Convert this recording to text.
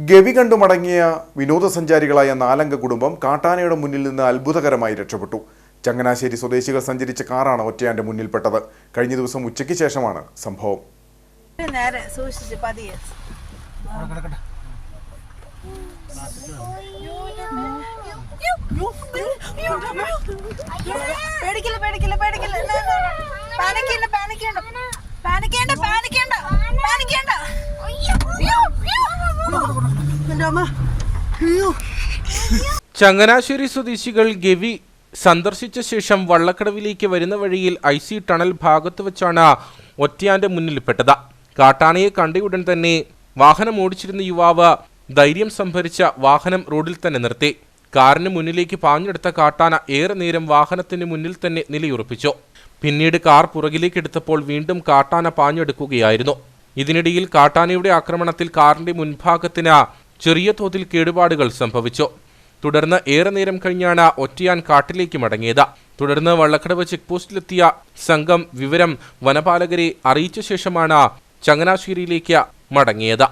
ഗവി കണ്ടു മടങ്ങിയ വിനോദസഞ്ചാരികളായ നാലംഗ കുടുംബം കാട്ടാനയുടെ മുന്നിൽ നിന്ന് അത്ഭുതകരമായി രക്ഷപ്പെട്ടു ചങ്ങനാശ്ശേരി സ്വദേശികൾ സഞ്ചരിച്ച കാറാണ് ഒറ്റയാന്റെ മുന്നിൽപ്പെട്ടത് കഴിഞ്ഞ ദിവസം ഉച്ചയ്ക്ക് ശേഷമാണ് സംഭവം നേരെ ചങ്ങനാശ്ശേരി സ്വദേശികൾ ഗവി സന്ദർശിച്ച ശേഷം വള്ളക്കടവിലേക്ക് വരുന്ന വഴിയിൽ ഐ സി ടണൽ ഭാഗത്ത് വെച്ചാണ് ഒറ്റയാന്റെ മുന്നിൽപ്പെട്ടത്. കാട്ടാനയെ കണ്ടയുടൻ തന്നെ വാഹനം ഓടിച്ചിരുന്ന യുവാവ് ധൈര്യം സംഭരിച്ച വാഹനം റോഡിൽ തന്നെ നിർത്തി. കാറിന് മുന്നിലേക്ക് പാഞ്ഞെടുത്ത കാട്ടാന ഏറെ നേരം വാഹനത്തിന് മുന്നിൽ തന്നെ നിലയുറപ്പിച്ചു. പിന്നീട് കാർ പുറകിലേക്ക് എടുത്തപ്പോൾ വീണ്ടും കാട്ടാന പാഞ്ഞെടുക്കുകയായിരുന്നു. ഇതിനിടയിൽ കാട്ടാനയുടെ ആക്രമണത്തിൽ കാറിന്റെ മുൻഭാഗത്തിന് ചെറിയ തോതിൽ കേടുപാടുകൾ സംഭവിച്ചു. തുടർന്ന് ഏറെ നേരം കഴിഞ്ഞാണ് ഒറ്റയാൻ കാട്ടിലേക്ക് മടങ്ങിയത്. തുടർന്ന് വള്ളക്കടവ് ചെക്ക് പോസ്റ്റിലെത്തിയ സംഘം വിവരം വനപാലകരെ അറിയിച്ച ശേഷമാണ് ചങ്ങനാശ്ശേരിയിലേക്ക് മടങ്ങിയത്.